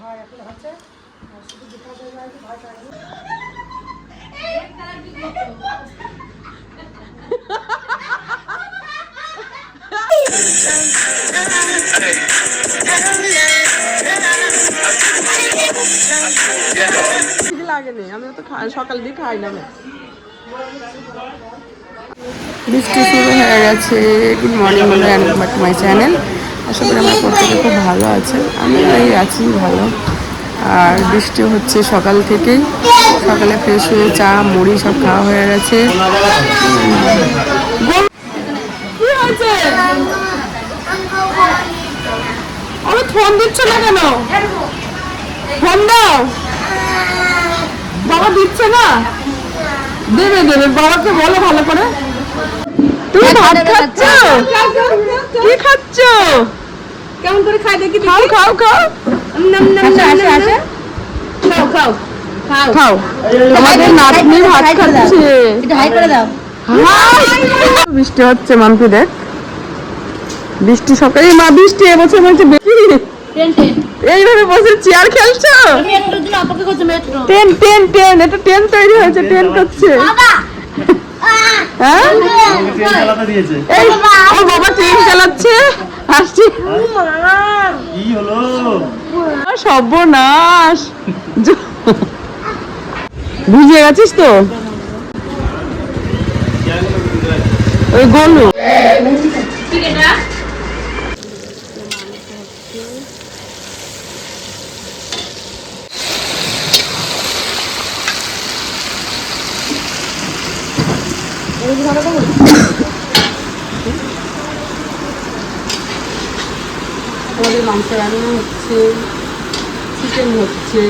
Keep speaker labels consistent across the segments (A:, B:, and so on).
A: ভাই এখন ভাই
B: ঠিক লাগেনি আমি তো সকাল খাই না। বৃষ্টি শুরু হয়ে গেছে। Good morning back to my channel আশা করি আমার প্রত্যেকে খুব ভালো আছে। আমি এই আছি ভালো। আর বৃষ্টি হচ্ছে সকাল থেকেই সকালে ফ্রেশ হয়ে চা মুড়ি সব খাওয়া হয়ে গেছে। আমি ফোন দিচ্ছ না কেন? ফোন দাও। বাবা দিচ্ছে না? দেবে দেবে। বাবাকে বলো ভালো করে। তুমি ভাত খাচ্ছ? কি খাচ্ছ?
C: কেমন করে খাই দেখি
B: খাও খাও খাও।
C: নাম নাম
B: আচ্ছা,
C: নাম নাম খাও খাও খাও।
B: খাও। আমাদের নাতনি ভাত খাচ্ছে।
C: এটা হাই করে দাও।
B: বৃষ্টি হচ্ছে মাম্পি দেখ বৃষ্টি সকালে মা বৃষ্টি এবছর বেশি। এইভাবে বসে চেয়ার খেলছো? টেন টেন টেন এটা টেন তৈরি হয়েছে টেন করছে। হ্যাঁ? ও বাবা ট্রেন চালাচ্ছে। আসছি
D: কি হলো?
B: সর্বনাশ। ভিজে গেছিস তো? ওই গলু। আমাদের মাংস রান্না হচ্ছে চিকেন হচ্ছে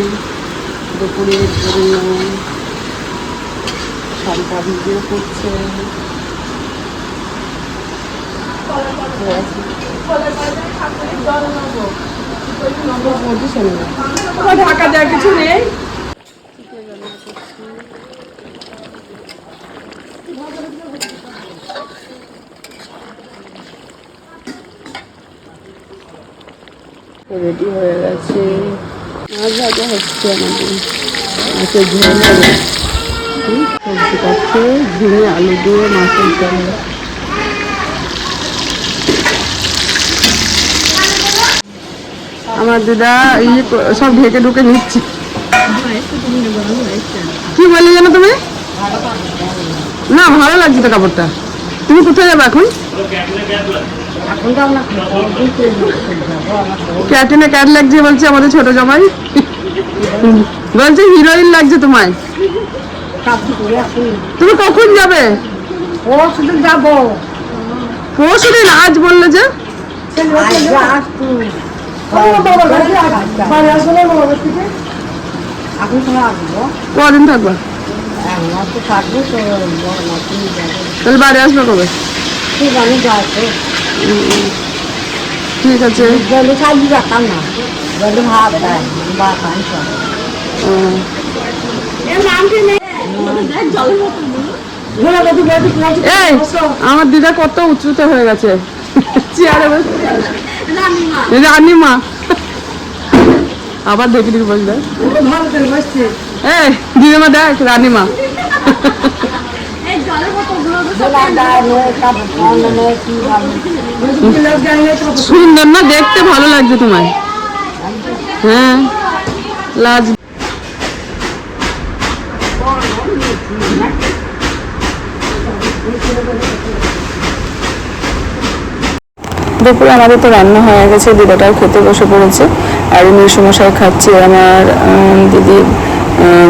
B: দুপুরের জন্য শম্পা ভিডিও করছে। ঢাকা দেওয়ার কিছু নেই? রেডি হয়ে গেছে। মাছ ভাজা হচ্ছে আমাদের। মাছের ঝোল হবে। সবজি কাটছে ঝিঙে আলু দিয়ে মাছের ঝোল আমার দিদা ইয়ে সব ঢেকে ঢুকে নিচ্ছে। কি বলি জানো তুমি? না ভালো লাগছে তো কাপড়টা। তুমি কোথায় যাবে এখন? ক্যাটিনে ক্যাট লাগছে বলছে আমাদের ছোট জামাই? বলছে হিরোইন লাগছে তোমায়। তুমি কখন যাবে? পরশু দিন আজ বললে যে। কদিন থাকবা? তাহলে বাড়ি আসবে কবে?
A: ঠিক আমি যাচ্ছি
B: ঠিক আছে
A: গেলে খালি যেতাম না। গেলে ভাত দেয় বা খাই সব
B: আমার দিদা কত উঁচুতে হয়ে গেছে। চেয়ারে বসে। রানিমা। আবার দেখি দেখি বললে
A: ভালো করে বসছে
B: এই দিদিমা দেখ রানিমা সুন্দর না? দেখতে ভালো লাগছে তোমায়। হ্যাঁ। লাজ দুপুরে আমাদের তো রান্না হয়ে গেছে দিদাটাও খেতে বসে পড়েছে। আর মেয়ে সমস্যায় খাচ্ছে, আমার দিদির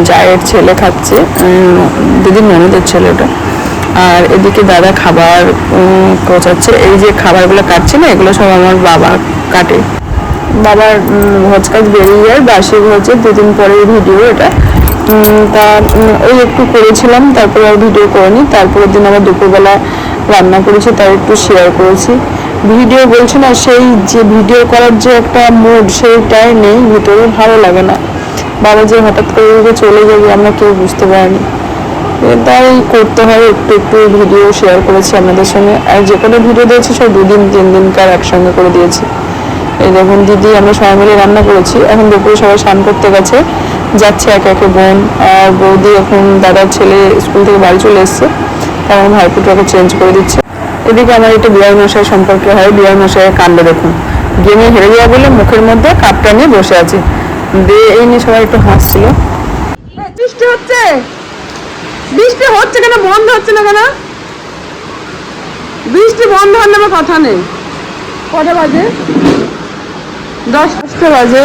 B: জায়ের ছেলে খাচ্ছে দিদির ননদের ছেলেটা। আর এদিকে দাদা খাবার কোচাচ্ছে এই যে খাবারগুলো কাটছে না, এগুলো সব আমার বাবা কাটে। বাবার ভোজ কাজ বেরিয়ে যায়, বাসি ভোজে দুদিন পরের ভিডিও এটা। তা ওই একটু করেছিলাম, তারপরে আর ভিডিও করিনি। তারপরের দিন আবার দুপুরবেলা রান্না করেছি, তাই একটু শেয়ার করেছি। ভিডিও বলছে না, সেই যে ভিডিও করার যে একটা মুড সেইটাই নেই, ভিতরে ভালো লাগে না। বাবা যে হঠাৎ করে চলে যাবে, আমরা কেউ বুঝতে পারিনি। তাই করতে হয়, একটু একটু ভিডিও শেয়ার করেছি আপনাদের সঙ্গে। আর যে কোনো ভিডিও দিয়েছি সব দুদিন, তিন দিনকার একসঙ্গে করে দিয়েছি। এই দেখুন দিদি, আমরা সবাই মিলে রান্না করেছি। এখন দুপুরে সবাই স্নান করতে গেছে। যাচ্ছে একে একে বোন। আর বৌদি এখন দাদার ছেলে স্কুল থেকে বাড়ি চলে এসছে। কারণ ভাইপুটাকে চেঞ্জ করে দিচ্ছে। এদিকে আমার এটা বিয়ার মশাই সম্পর্কে হয়। বিয়ার মশাইয়ের কাণ্ড দেখুন। গেমে হেরে যাওয়া বলে মুখের মধ্যে কাপটা নিয়ে বসে আছে। দিয়ে এই নিয়ে সবাই একটু হাসছিল। বৃষ্টি হচ্ছে। বৃষ্টি হচ্ছে কেন? বন্ধ হচ্ছে না কেন? বৃষ্টি বন্ধ হওয়ার নামে কথা নেই। কটা বাজে? দশটা বাজে।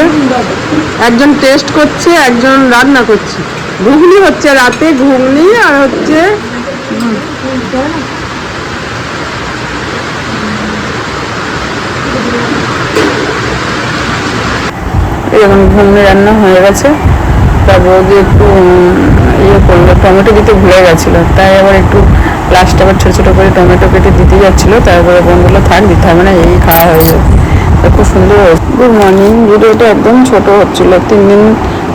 B: একজন টেস্ট করছে একজন রান্না করছে। ঘুগনি হচ্ছে রাতে ঘুগনি আর হচ্ছে এরকম ঘুগনি রান্না হয়ে গেছে। তা বৌদি একটু ইয়ে করল। টমেটো দিতে ভুলে গেছিল। তাই আবার একটু লাস্টে আবার ছোটো ছোটো করে টমেটো কেটে দিতে যাচ্ছিল। তারপরে বন্ধুগুলো থাক, দিতে হবে না, এই খাওয়া হয়ে যাবে। খুব সুন্দর গুড মর্নিং ভিডিওটা একদম ছোট হচ্ছিল। তিন দিন,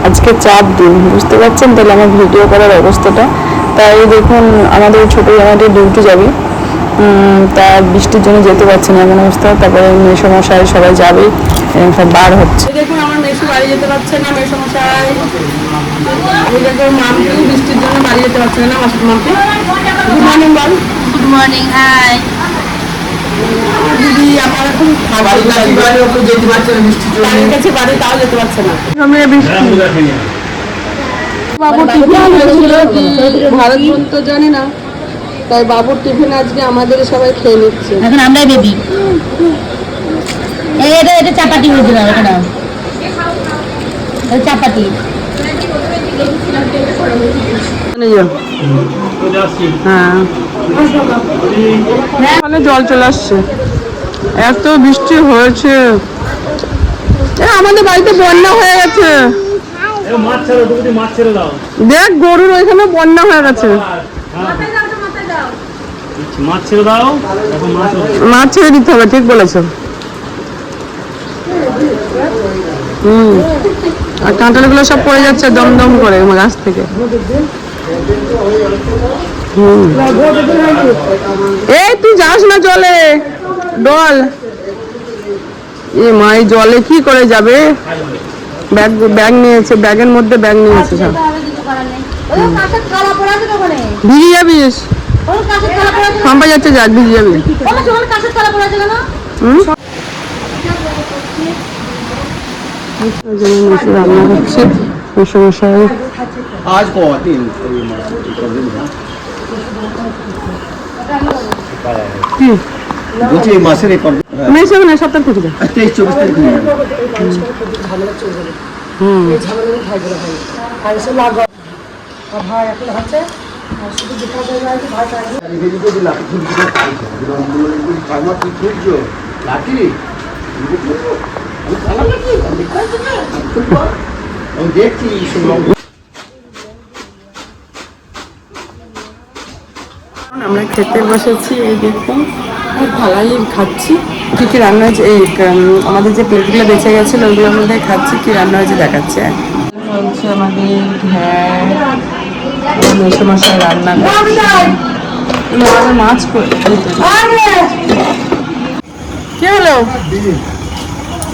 B: আজকে চার দিন, বুঝতে পারছেন? তাহলে আমার ভিডিও করার অবস্থাটা। তাই দেখুন, আমাদের ছোটো আমাদের ডিউটি যাবে। তা বৃষ্টির জন্য যেতে পারছে না এমন অবস্থা। তারপরে মেসমশাই সবাই যাবে। এরকম সব বার হচ্ছে। দেখুন আমার মেসু বাড়ি যেতে পারছে না মেসমশাই এই দেখো মামপিও বৃষ্টির জন্য বাড়ি যেতে পারছে না মাসুদ মামপি গুড মর্নিং বল
C: গুড মর্নিং হাই
B: দিদি আমার এখন বাড়ির কাছে বাড়ি তাও যেতে পারছে না। আমরা বাবু টিফিন হয়েছিল কি ভারত তো জানি না তাই বাবুর টিফিন আজকে আমাদের সবাই খেয়ে নিচ্ছে।
C: এখন আমরাই বেবি। এটা এটা চাপাতি এটা চাপাতি।
B: হ্যাঁ। জল চলে আসছে। এত বৃষ্টি হয়েছে। এ, আমাদের বাড়িতে বন্যা হয়ে গেছে।
D: এ, মাছ ছেড়ে তুমি যদি মাছ ছেড়ে দাও
B: দেখ গরুর ওইখানে বন্যা হয়ে গেছে।
D: মাছ ছেড়ে
B: দিতে হবে ঠিক বলেছ। হুম। আর কাঁঠালগুলো সব পড়ে যাচ্ছে দমদম করে গাছ থেকে। হুম। এই তুই যাস না জলে। ডল। এ মা এই জলে কি করে যাবে? ব্যাগ ব্যাগ নিয়েছে ব্যাগের মধ্যে ব্যাগ নিয়েছে সব। ভিজে যাবিস? পাম্পা যাচ্ছে যাক ভিজে যাবি।
C: ওখানে যেমন
B: মশুর রান্না হচ্ছে মশুর
E: মশাই আজ মাসের এই
B: পর্যন্ত না সপ্তাহ থেকে। যাও
E: তেইশ চব্বিশ তারিখ হুম। ভাই এখন হচ্ছে লাঠি কি দেখছি
B: আমরা খেতে বসেছি এই দেখুন। ভালোই খাচ্ছি। কি কি রান্না হয়েছে? এই আমাদের যে প্লেটগুলো বেঁচে গেছিল ওগুলোর মধ্যে খাচ্ছি কি রান্না হয়েছে দেখাচ্ছে। হচ্ছে আমাদের রান্না আমাদের মাছ করে